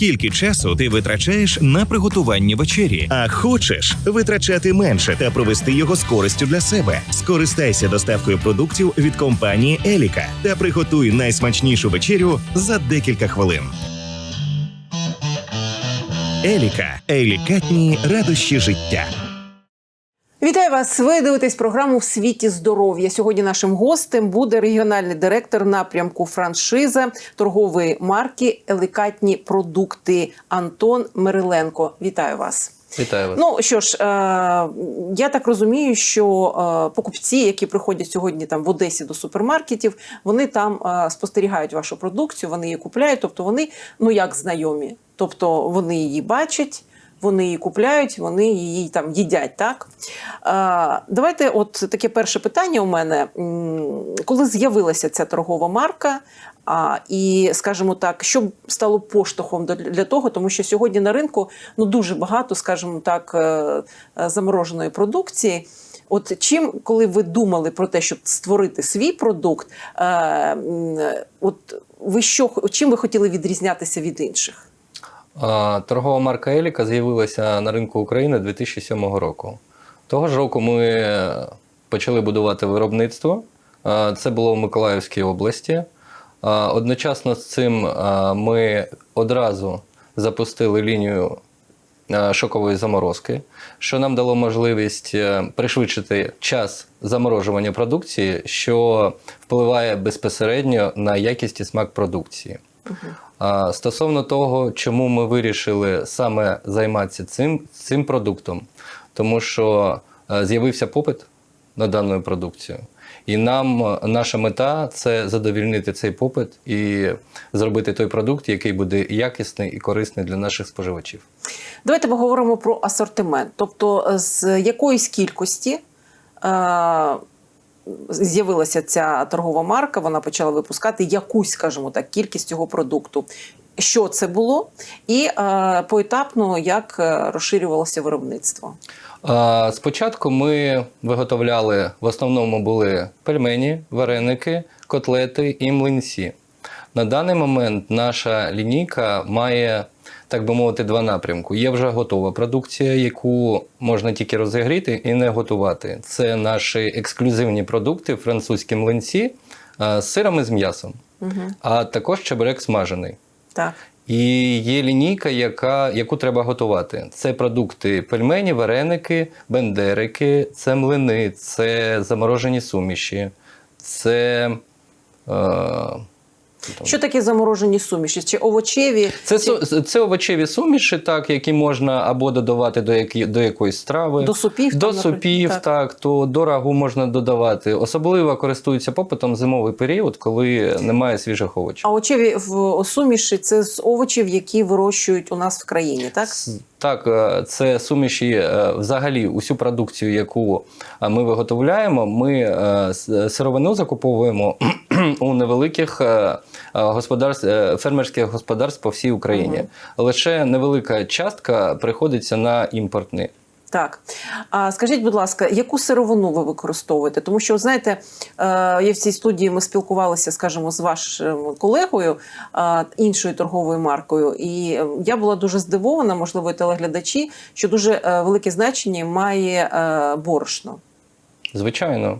Скільки часу ти витрачаєш на приготування вечері? А хочеш витрачати менше та провести його з користю для себе? Скористайся доставкою продуктів від компанії Еліка та приготуй найсмачнішу вечерю за декілька хвилин. Еліка елікатні радощі життя. Вітаю вас! Ви дивитесь програму в світі здоров'я. Сьогодні нашим гостем буде регіональний директор напрямку франшиза торгової марки Еликатні продукти Антон Мириленко. Вітаю вас! Вітаю вас. Ну що ж, е, я так розумію, що е, покупці, які приходять сьогодні там в Одесі до супермаркетів, вони там е, спостерігають вашу продукцію, вони її купляють. Тобто вони ну як знайомі, тобто вони її бачать. Вони її купляють, вони її там їдять. Так давайте, от таке перше питання у мене: коли з'явилася ця торгова марка, а, і скажімо так, що стало поштовхом для того, тому що сьогодні на ринку ну дуже багато, скажімо так, е, е, замороженої продукції. От чим, коли ви думали про те, щоб створити свій продукт, е, от ви що чим ви хотіли відрізнятися від інших? Торгова марка Еліка з'явилася на ринку України 2007 року. Того ж року ми почали будувати виробництво. Це було в Миколаївській області. Одночасно з цим ми одразу запустили лінію шокової заморозки, що нам дало можливість е, пришвидшити час заморожування продукції, що впливає безпосередньо на якість і смак продукції. А, Стосовно того, чому ми вирішили саме займатися цим, цим продуктом, тому що е, з'явився попит на дану продукцію, і нам е, наша мета це задовільнити цей попит і зробити той продукт, який буде якісний і корисний для наших споживачів. Давайте поговоримо про асортимент. Тобто, з якоїсь кількості е, з'явилася ця торгова марка, вона почала випускати якусь, скажімо так, кількість цього продукту. Що це було, і е, поетапно як е, розширювалося виробництво. А, Спочатку ми виготовляли в основному були пельмені, вареники, котлети і млинці. На даний момент наша лінійка має, так би мовити, два напрямки. Є вже готова продукція, яку можна тільки розігріти і не готувати. Це наші ексклюзивні продукти, французькі млинці з сиром і з м'ясом, Угу. а також чебурек смажений. Так. І є лінійка, яка, яку треба готувати. Це продукти пельмені, вареники, бендерики, це млини, це заморожені суміші, це. Е, Що таке заморожені суміші? Чи овочеві? це, чи це овочеві суміші, так, які можна або додавати до, які, до якоїсь страви. до супів? До там, супів, Так. так. то до рагу можна додавати. Особливо користуються попитом зимовий період, коли немає свіжих овочів. А овочеві в суміші це з овочів, які вирощують у нас в країні, так? Так, е, це суміші е, взагалі усю продукцію, яку е, ми виготовляємо. Ми сировину закуповуємо у невеликих господарств, фермерських господарств по всій Україні. Лише невелика частка приходиться на імпортні. Так. А скажіть, будь ласка, яку сировину ви використовуєте? Тому що, знаєте, е, я в цій студії ми спілкувалися, скажімо, з вашим колегою е, іншою торговою маркою, і е, я була дуже здивована, можливо, і телеглядачі, що дуже велике значення має борошно. Звичайно.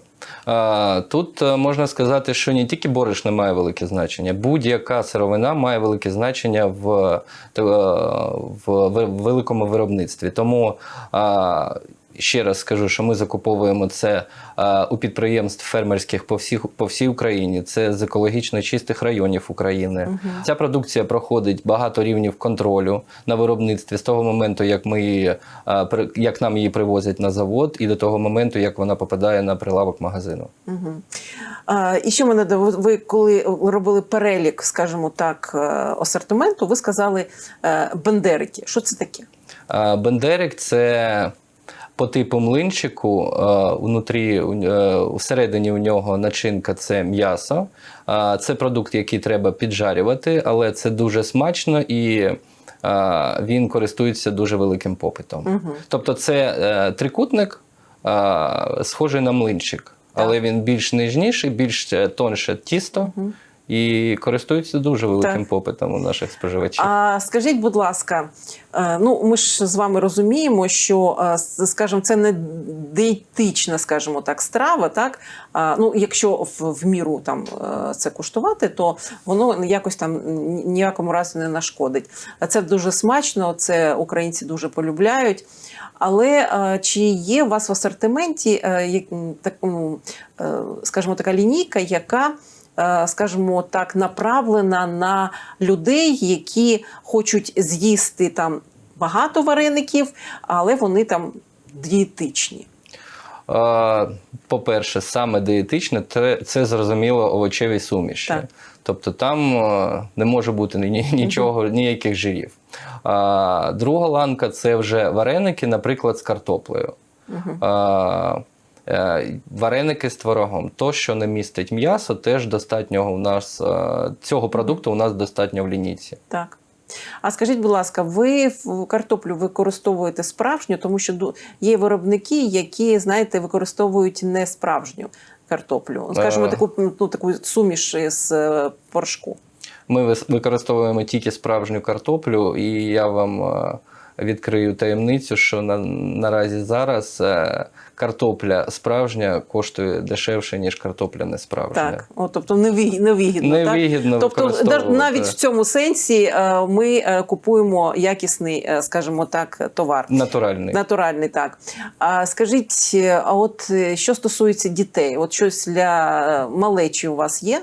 Тут е, можна сказати, що не тільки борошно має велике значення, будь-яка сировина має велике значення в, е, в, великому виробництві. Тому ще раз скажу, що ми закуповуємо це а, у підприємств фермерських по всій, по всій Україні. Це з екологічно чистих районів України. Мгм. Ця продукція проходить багато рівнів контролю на виробництві з того моменту, як ми її, при- як нам її привозять на завод, і до того моменту, як вона попадає на прилавок магазину. Угу. А, і що мене ви коли робили перелік, скажімо так, е, асортименту, ви сказали е, бендерики. Що це таке? Бендерик це по типу млинчику. е, Внутрі е, всередині у нього начинка це м'ясо. Це продукт, який треба піджарювати, але це дуже смачно і. Він користується дуже великим попитом. Угу. Тобто, це е, трикутник, схожий на млинчик, але він більш ніжніший, більш е, тонше тісто, Мгм. І користуються дуже великим Так. попитом у наших споживачів. А скажіть, будь ласка, е, ну ми ж з вами розуміємо, що е, скажімо, це не диетична, скажімо так, страва. Так ну, якщо в, в міру там е, це куштувати, то воно якось там ніякому разі не нашкодить. А це дуже смачно, це українці дуже полюбляють. Але чи є у вас в асортименті так, скажімо, така лінійка, яка скажімо так, направлена на людей, які хочуть з'їсти там багато вареників, але вони там дієтичні. Е, По-перше, саме диетичне це, зрозуміло овочеві суміші. Так. Тобто там е, не може бути нічого, ніяких жирів. А, друга ланка це вже вареники, наприклад, з картоплею. Е, Вареники з творогом. То, що не містить м'ясо, теж достатньо у нас е, цього продукту у нас достатньо в лінійці. Так. А скажіть, будь ласка, ви картоплю використовуєте справжню, тому що є виробники, які, знаєте, використовують не справжню картоплю. Скажімо, Е. таку, ну, таку суміш з е, порошку. Ми використовуємо тільки справжню картоплю, і я вам відкрию таємницю, що на, наразі зараз е, картопля справжня коштує дешевше, ніж картопля не справжня. Так, О, тобто неві- невигідно. Невигідно так? Тобто навіть в цьому сенсі е, ми е, купуємо якісний, е, скажімо так, товар. Натуральний. Натуральний, так. А скажіть, а от що стосується дітей, от щось для малечі у вас є?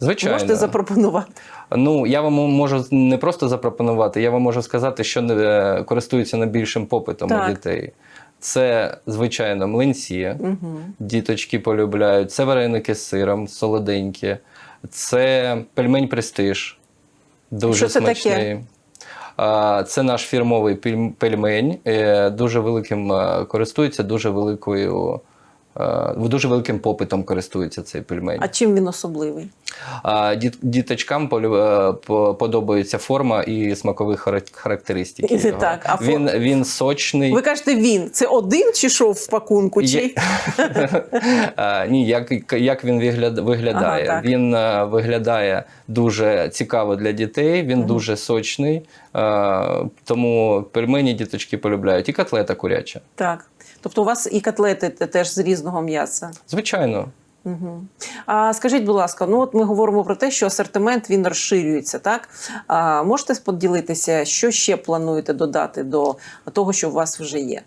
Звичайно. Можете запропонувати? Ну, я вам можу не просто запропонувати, я вам можу сказати, що не користується найбільшим попитом Так. у дітей. Це, звичайно, млинці. Угу. Діточки полюбляють. Це вареники з сиром, солоденькі. Це пельмень престиж. Дуже Що це смачний. таке? Це наш фірмовий пельмень. Е, Дуже великим е, користується, дуже великою. Е, Дуже великим попитом користується цей пельмень. А чим він особливий? Діточкам е, по- подобається форма і смакові харак- характеристики. Його. так, а він, він сочний. Ви кажете, він це один чи що в пакунку? Чи Ні, як, як він вигляд, виглядає? Ага, він е, виглядає дуже цікаво для дітей, він дуже сочний, тому пельмені діточки полюбляють. І котлета куряча. так? Тобто у вас і котлети теж з різного м'яса. Звичайно. Угу. А скажіть, будь ласка, ну от ми говоримо про те, що асортимент він розширюється, так? А можете поділитися, що ще плануєте додати до того, що у вас вже є?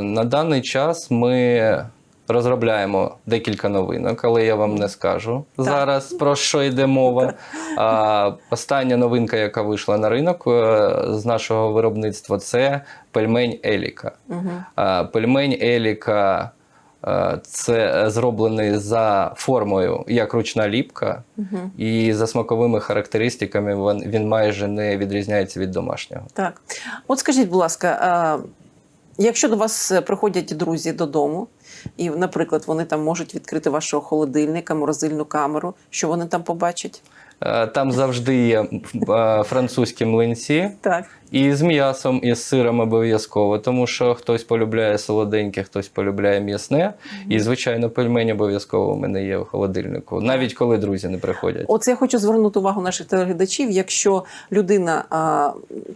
На даний час ми розробляємо декілька новинок, але я вам не скажу зараз про що йде мова. А, Остання новинка, яка вийшла на ринок е, з нашого виробництва, це пельмень Еліка. Угу. А, Пельмень Еліка. е, Це зроблений за формою як ручна ліпка, Угу. і за смаковими характеристиками він, він майже не відрізняється від домашнього. Так. От скажіть, будь ласка, якщо до вас приходять друзі додому, і, наприклад, вони там можуть відкрити вашого холодильника, морозильну камеру, що вони там побачать? Е, Там завжди є е, французькі млинці. Так. І з м'ясом, і з сиром обов'язково, тому що хтось полюбляє солоденьке, хтось полюбляє м'ясне. І, звичайно, пельмені обов'язково у мене є в холодильнику, навіть коли друзі не приходять. Оце я хочу звернути увагу наших телеглядачів. Якщо людина, а,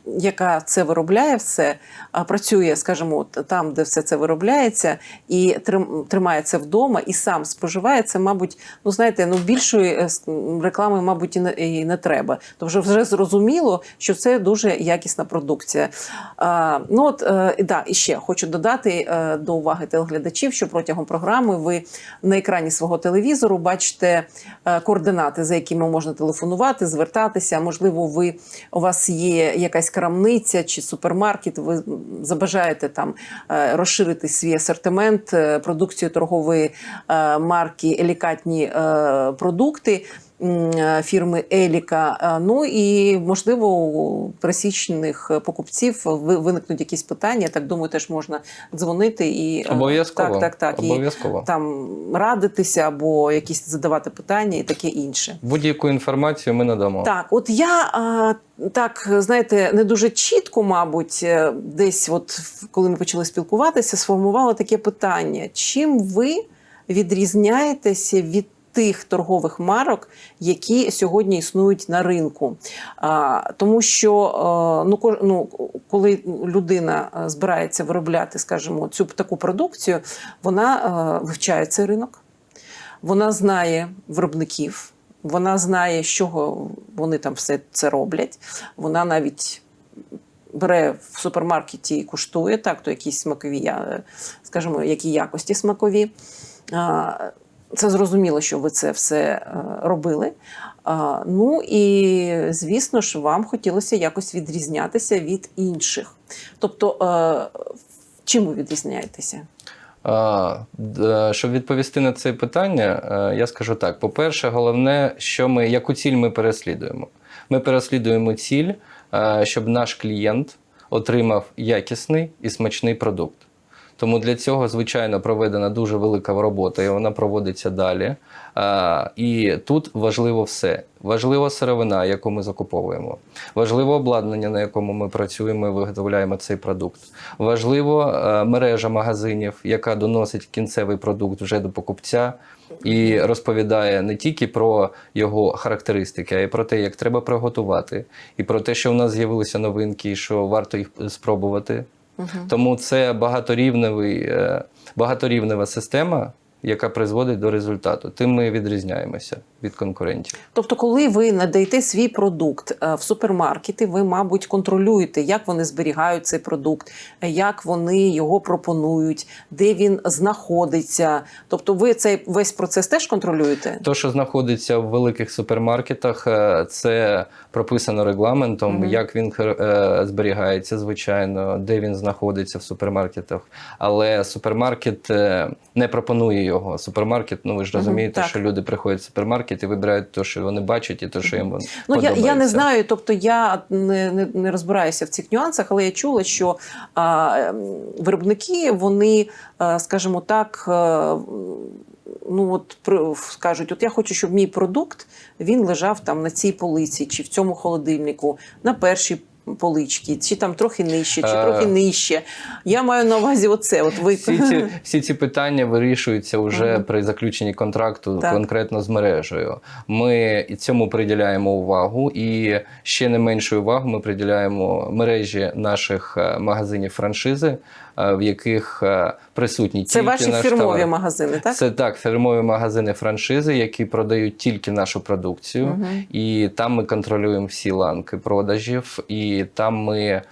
яка це виробляє, все а, працює, скажімо, там, де все це виробляється, і трим- тримає це вдома, і сам споживає, це, мабуть, ну знаєте, ну більшої е, реклами, мабуть, і не, і не треба. Тобто вже зрозуміло, що це дуже якісна продукція. А, ну от е, і да, і ще хочу додати е, до уваги телеглядачів, що протягом програми ви на екрані свого телевізору бачите е, координати, за якими можна телефонувати, звертатися. Можливо, ви у вас є якась крамниця чи супермаркет. Ви забажаєте там е, розширити свій асортимент е, продукцію торгової е, марки Елікатні е, продукти. Е, Фірми Еліка, Е, ну і можливо у пересічних покупців ви- виникнуть якісь питання. Так думаю, теж можна дзвонити і е, Обов'язково. так, так, так, і Обов'язково. там радитися або якісь задавати питання і таке інше. Будь-яку інформацію ми надамо. Так, от я так, знаєте, не дуже чітко, мабуть, десь, от коли ми почали спілкуватися, сформувала таке питання: чим ви відрізняєтеся від тих торгових марок, які сьогодні існують на ринку. А, тому що е, ну, ко- ну, коли людина е, збирається виробляти, скажімо, цю таку продукцію, вона е, вивчає цей ринок, вона знає виробників, вона знає, з чого вони там все це роблять. Вона навіть бере в супермаркеті і куштує, так, то якісь смакові, скажімо, які якості смакові. Це зрозуміло, що ви це все е, робили. Ну і звісно ж, вам хотілося якось відрізнятися від інших. Тобто, е, чим ви відрізняєтеся? А, Щоб відповісти на це питання, е, я скажу так: по-перше, головне, що ми, яку ціль ми переслідуємо. Ми переслідуємо ціль, е, щоб наш клієнт отримав якісний і смачний продукт. Тому для цього, звичайно, проведена дуже велика робота, і вона проводиться далі. І тут важливо все. Важлива сировина, яку ми закуповуємо, важливо обладнання, на якому ми працюємо і виготовляємо цей продукт. Важливо е, мережа магазинів, яка доносить кінцевий продукт вже до покупця і розповідає не тільки про його характеристики, а й про те, як треба приготувати, і про те, що в нас з'явилися новинки, і що варто їх спробувати. Тому це багаторівневий, е, багаторівнева система, яка призводить до результату. Тим ми відрізняємося від конкурентів. Тобто, коли ви надаєте свій продукт е, в супермаркети, ви, мабуть, контролюєте, як вони зберігають цей продукт, е, як вони його пропонують, де він знаходиться. Тобто, ви цей весь процес теж контролюєте? То, що знаходиться в великих супермаркетах, е, це прописано регламентом, Мгм. як він зберігається, звичайно, де він знаходиться в супермаркетах. Але супермаркет не пропонує його. Супермаркет, ну ви ж розумієте, так. що люди приходять в супермаркет і вибирають те, що вони бачать, і те, що їм Ну, я, подобається. я не знаю, тобто я не, не, не розбираюся в цих нюансах, але я чула, що а, ем, виробники, вони, а, скажімо так, е, ну от скажуть, от я хочу, щоб мій продукт він лежав там на цій полиці, чи в цьому холодильнику, на першій поличці, чи там трохи нижче, чи Е. трохи нижче. Я маю на увазі оце. От ви Всі ці, всі ці питання вирішуються вже угу. при заключенні контракту Так. конкретно з мережею. Ми цьому приділяємо увагу, і ще не меншу увагу ми приділяємо мережі наших е, магазинів франшизи, в яких е, присутні це тільки ваші наш фірмові товар. магазини, так? Це так, фірмові магазини франшизи, які продають тільки нашу продукцію, угу. і там ми контролюємо всі ланки продажів, і там ми е,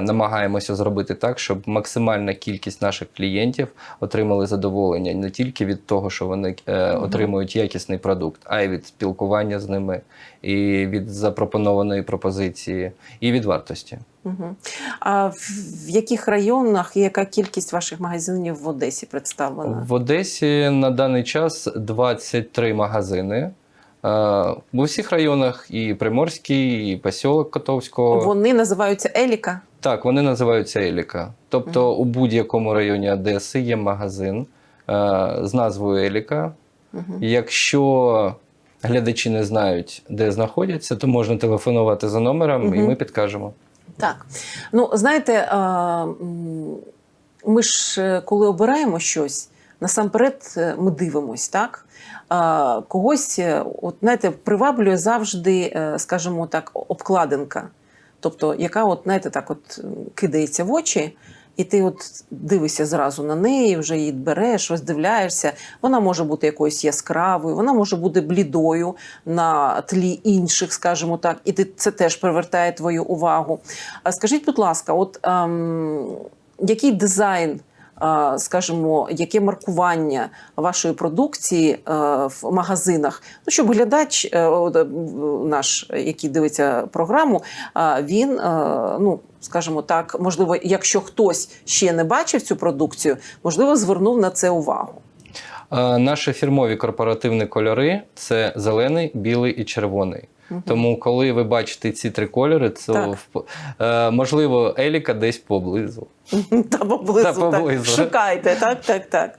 намагаємося зробити так, щоб максимальна кількість наших клієнтів отримали задоволення не тільки від того, що вони е, отримують якісний продукт, а й від спілкування з ними, і від запропонованої пропозиції, і від вартості. Угу. А в, в яких районах і яка кількість ваших магазинів в Одесі представлена? В Одесі на даний час 23 магазини. Е, В усіх районах і Приморський, і посілок Котовського. Вони називаються Еліка. Так, вони називаються Еліка. Тобто у будь-якому районі Одеси є магазин е, з назвою Еліка. Угу. Якщо глядачі не знають, де знаходяться, то можна телефонувати за номером, і ми підкажемо. Так. Ну, знаєте, а, ми ж е, коли обираємо щось, насамперед е, ми дивимось, так? Когось, е, от, знаєте, приваблює завжди, е, скажімо так, обкладинка. Тобто, яка, от, знаєте, так от кидається в очі, і ти от дивишся зразу на неї, вже її береш, роздивляєшся. Вона може бути якоюсь яскравою, вона може бути блідою на тлі інших, скажімо так, і ти це теж привертає твою увагу. А скажіть, будь ласка, от ем, який дизайн? Скажімо, яке маркування вашої продукції е, в магазинах, ну щоб глядач е, е, наш, який дивиться програму, він, ну скажімо так, можливо, якщо хтось ще не бачив цю продукцію, можливо, звернув на це увагу. Наші фірмові корпоративні кольори це зелений, білий і червоний. Тому, коли ви бачите ці три кольори, в- е, можливо еліка десь поблизу. Та поблизу, Та так. Шукайте, так, так, так.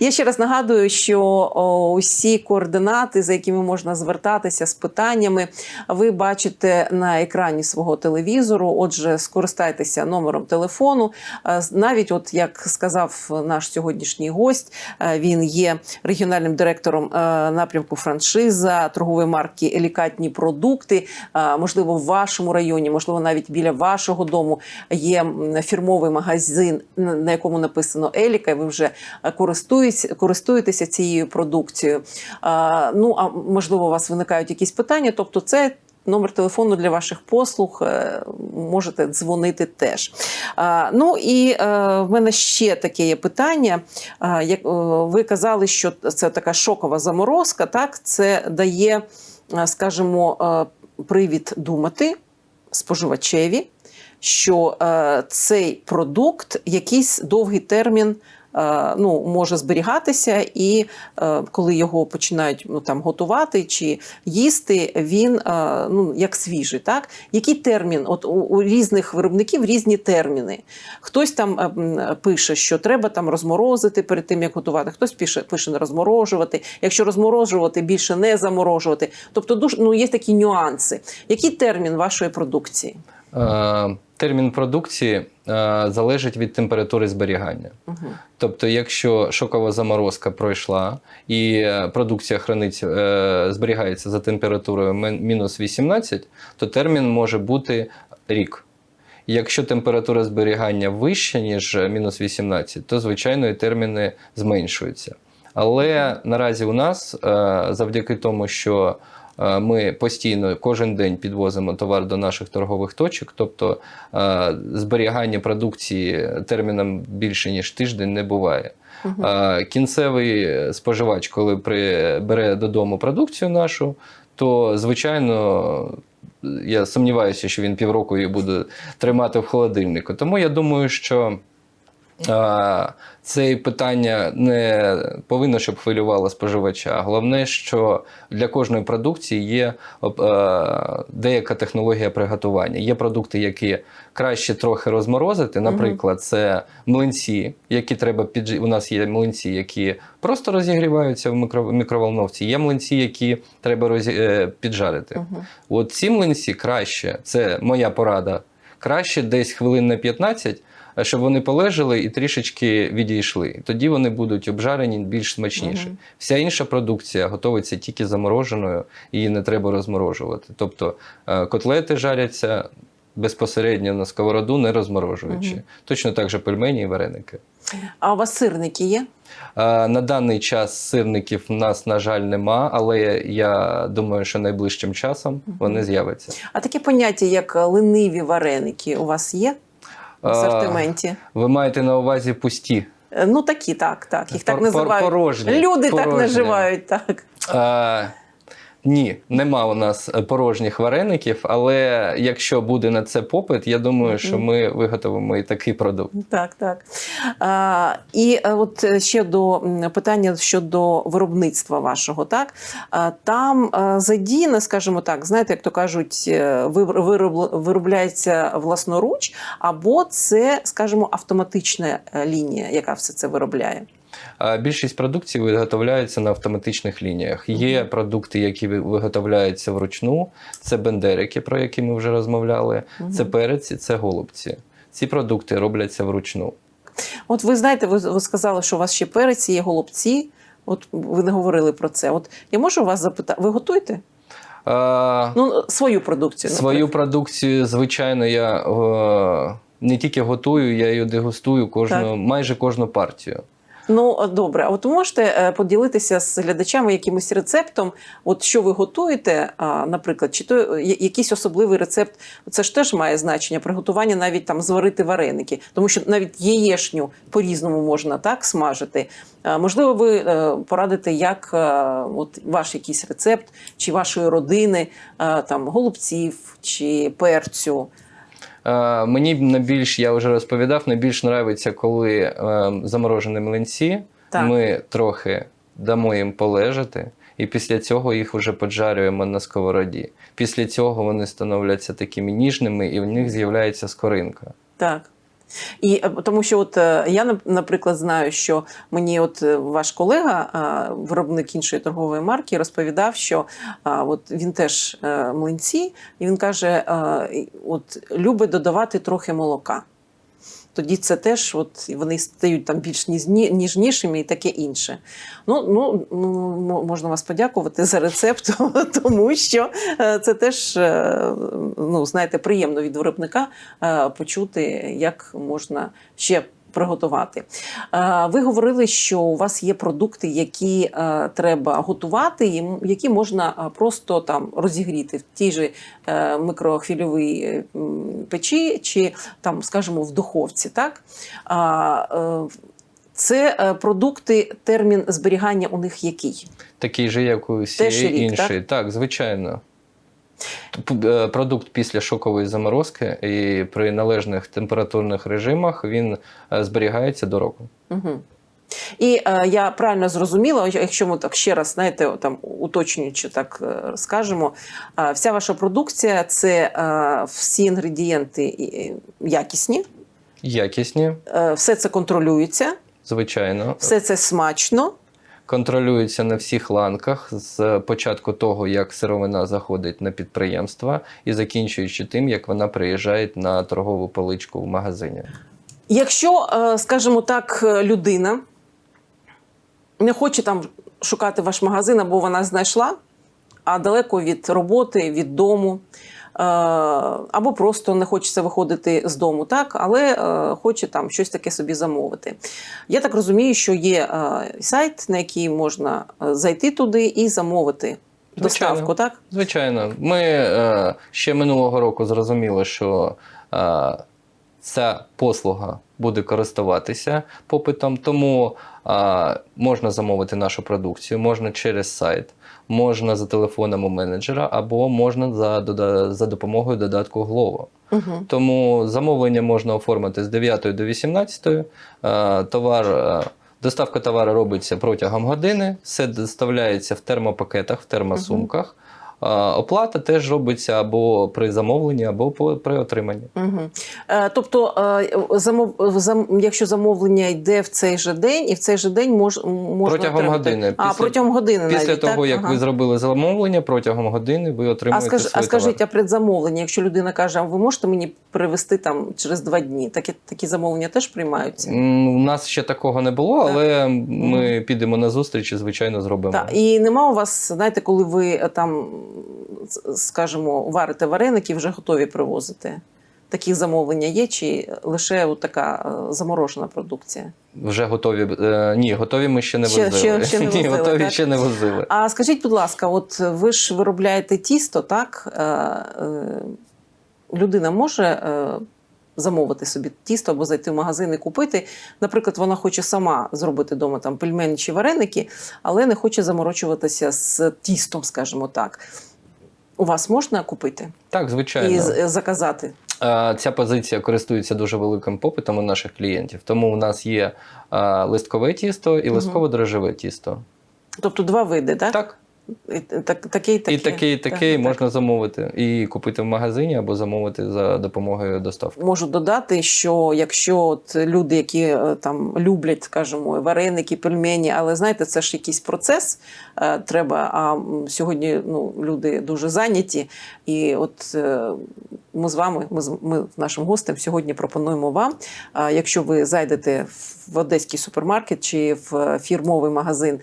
Я ще раз нагадую, що о, усі координати, за якими можна звертатися з питаннями, ви бачите на екрані свого телевізору. Отже, скористайтеся номером телефону. Е, Навіть, от як сказав наш сьогоднішній гость, е, він є регіональним директором е, напрямку франшиза торгової марки Елікатні продукти. Е, Можливо, в вашому районі, можливо, навіть біля вашого дому є фірмовий магазин, на якому написано Еліка, і ви вже е, користуєтеся цією продукцією. Ну а можливо, у вас виникають якісь питання. Тобто, це. Номер телефону для ваших послуг е, можете дзвонити теж. Ну і е, в мене ще таке є питання. Як е, ви казали, що це така шокова заморозка, так це дає, е, скажімо, е, привід думати споживачеві, що е, цей продукт якийсь довгий термін. Е, Ну, може зберігатися, і е, коли його починають ну, там, готувати чи їсти, він е, ну, як свіжий. Так? Який термін? От у, у різних виробників різні терміни. Хтось там пише, що треба там розморозити перед тим, як готувати, хтось пише, пише не розморожувати. Якщо розморожувати, більше не заморожувати. Тобто дуже ну, є такі нюанси. Який термін вашої продукції? Термін продукції залежить від температури зберігання. Угу. Тобто, якщо шокова заморозка пройшла і е, продукція храниться, е, зберігається за температурою мінус 18, то термін може бути рік. Якщо температура зберігання вища, ніж е, мінус 18, то звичайно і терміни зменшуються. Але наразі у нас, е, завдяки тому, що е, ми постійно кожен день підвозимо товар до наших торгових точок, тобто е, зберігання продукції терміном більше ніж тиждень не буває. Е, Кінцевий споживач, коли при, бере додому продукцію нашу, то звичайно. Я сумніваюся, що він півроку її буде тримати в холодильнику. Тому я думаю, що це питання не повинно, щоб хвилювало споживача. Головне, що для кожної продукції є е, деяка технологія приготування. Є продукти, які краще трохи розморозити. Наприклад, це млинці, які треба підж... У нас є млинці, які просто розігріваються в мікро... мікроволновці. Є млинці, які треба розі... е, піджарити. От ці млинці краще, це моя порада. Краще десь хвилин на 15, а щоб вони полежали і трішечки відійшли. Тоді вони будуть обжарені більш смачніше. Мгм. Вся інша продукція готується тільки замороженою, її не треба розморожувати. Тобто е, котлети жаряться безпосередньо на сковороду, не розморожуючи. Мгм. Точно так же пельмені і вареники. А у вас сирники є? Е, На даний час сирників в нас, на жаль, нема, але я думаю, що найближчим часом вони з'являться. А таке поняття, як лениві вареники, у вас є в асортименті? Ви маєте на увазі пусті. Е, Ну такі, так, так. Їх так називають. порожні, Люди так порожні. називають, так. Е, ні, нема у нас е, порожніх вареників, але якщо буде на це попит, я думаю, що ми виготовимо і такий продукт. Так, так. А, і е, от е, ще до питання щодо виробництва вашого, так а, там задіяно, скажімо так, знаєте, як то кажуть, вироб- виробляється власноруч, або це, скажімо, автоматична лінія, яка все це виробляє. Більшість продукції виготовляється на автоматичних лініях. Є продукти, які виготовляються вручну. Це бендерики, про які ми вже розмовляли. Це перець, і це голубці. Ці продукти робляться вручну. От ви знаєте, ви, ви сказали, що у вас ще перець, є голубці. От ви не говорили про це. От я можу вас запитати, ви готуєте? А, Ну, свою продукцію. Свою продукцію, звичайно, я е, не тільки готую, я її дегустую кожну, Так. майже кожну партію. Ну добре, а от можете е, поділитися з глядачами якимось рецептом, от що ви готуєте, наприклад, чи то е, якийсь особливий рецепт, це ж теж має значення приготування, навіть там зварити вареники, тому що навіть яєшню по-різному можна так смажити. Можливо, ви е, порадите, як е, от ваш якийсь рецепт чи вашої родини, е, там голубців чи перцю. Е, мені найбільш, я вже розповідав, найбільш нравиться, коли е, заморожені млинці. Так. Ми трохи дамо їм полежати. і після цього їх вже поджарюємо на сковороді. Після цього вони становляться такими ніжними, і в них з'являється скоринка. Так. І е, тому що от е, я, нап- наприклад, знаю, що мені от е, ваш колега, виробник іншої торгової марки, розповідав, що от він теж млинці, і він каже: от любить додавати трохи молока. Тоді це теж от вони стають там більш ніжні, ніжнішими і таке інше. Ну, ну, ну можна вас подякувати за рецепт, тому що е, це теж е, ну, знаєте, приємно від виробника е, почути, як можна ще приготувати. Е, Ви говорили, що у вас є продукти, які е, треба готувати, і які можна е, просто там розігріти в тій же микрохвильовій печі, чи там, скажімо, в духовці. Так? Це продукти, термін зберігання у них який? Такий же, як у Теж всієї рік, іншої. Так? звичайно. Е, Продукт після шокової заморозки і при належних температурних режимах він е, зберігається до року. Угу. І е, я правильно зрозуміла, якщо ми так ще раз знаєте, там уточнюючи так е, скажемо, е, вся ваша продукція це е, всі інгредієнти якісні, Якісні, е, все це контролюється, звичайно. все це смачно. Контролюється на всіх ланках з початку того, як сировина заходить на підприємство, і закінчуючи тим, як вона приїжджає на торгову поличку в магазині. Якщо, е, скажімо так, людина не хоче там шукати ваш магазин, або вона знайшла, а далеко від роботи, від дому, або просто не хочеться виходити з дому, так, але е, хоче там щось таке собі замовити. Я так розумію, що є е, сайт, на який можна е, зайти туди і замовити Звичайно. доставку, так? Звичайно, ми е, ще минулого року зрозуміли, що е, ця послуга буде користуватися попитом, тому е, можна замовити нашу продукцію, можна через сайт, можна за телефоном у менеджера, або можна за, за допомогою додатку Glovo. Угу. Тому замовлення можна оформити з 9 до 18. Е, Товар, е, доставка товару робиться протягом години, все доставляється в термопакетах, в термосумках. Оплата теж робиться або при замовленні, або при отриманні. Угу. Тобто, е, замов, зам, якщо замовлення йде в цей же день, і в цей же день мож, можна Протягом отримати- години. А, Після- протягом години Після навіть, того, так? як Ага. ви зробили замовлення, протягом години ви А, отримуєте скаж, свій а скажіть, товар. а предзамовлення, якщо людина каже, а ви можете мені привезти там через два дні? Такі, такі замовлення теж приймаються? У нас ще такого не було, Так. але ми підемо на зустріч і, звичайно, зробимо. Так, і нема у вас, знаєте, коли ви е, там, скажімо, варите вареники, вже готові привозити? Такі замовлення є, чи лише от така е, заморожена продукція? Вже готові. е, Ні, готові ми ще не Ще- возили. ще- ще не Ні, готові так? ще не возили. А скажіть, будь ласка, от ви ж виробляєте тісто, так? Е, Людина може замовити собі тісто або зайти в магазин і купити. Наприклад, вона хоче сама зробити вдома там пельмені чи вареники, але не хоче заморочуватися з тістом, скажімо так. У вас можна купити Так, звичайно. і заказати? Е, Ця позиція користується дуже великим попитом у наших клієнтів. Тому у нас є е, листкове тісто і листково-дрожжеве тісто. Тобто два види, так? Так, І, так такий, і такий, такий, Так, можна так. замовити і купити в магазині або замовити за допомогою доставки. Можу додати, що якщо от люди, які е, там люблять, скажімо, вареники, пельмені, але знаєте, це ж якийсь процес е, треба. А сьогодні ну, люди дуже зайняті. І от е, ми з вами, ми, з- ми з нашим гостем сьогодні пропонуємо вам, якщо ви зайдете в одеський супермаркет чи в фірмовий магазин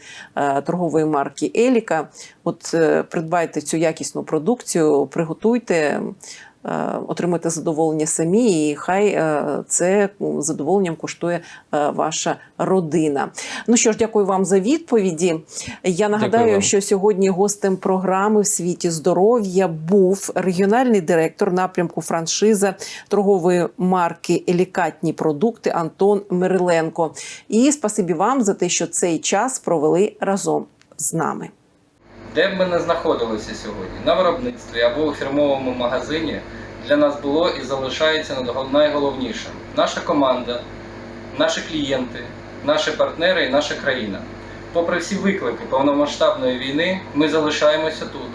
торгової марки Еліка, от е, придбайте цю якісну продукцію, приготуйте. Е, Отримайте задоволення самі, і хай е, це задоволенням коштує е, ваша родина. Ну що ж, дякую вам за відповіді. Я нагадаю, що сьогодні гостем програми в світі здоров'я був регіональний директор напрямку франшиза торгової марки Елікатні продукти Антон Мириленко. І спасибі вам за те, що цей час провели разом з нами. Де б ми не знаходилися сьогодні, на виробництві або у фірмовому магазині, для нас було і залишається найголовнішим наша команда, наші клієнти, наші партнери і наша країна. попри всі виклики повномасштабної війни, ми залишаємося тут.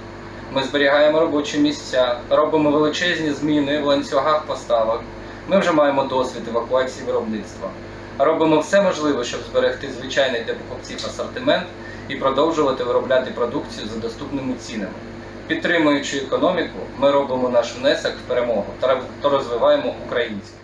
Ми зберігаємо робочі місця, робимо величезні зміни в ланцюгах поставок. Ми вже маємо досвід евакуації виробництва. Робимо все можливе, щоб зберегти звичайний для покупців асортимент і продовжувати виробляти продукцію за доступними цінами. Підтримуючи економіку, ми робимо наш внесок в перемогу та розвиваємо українське.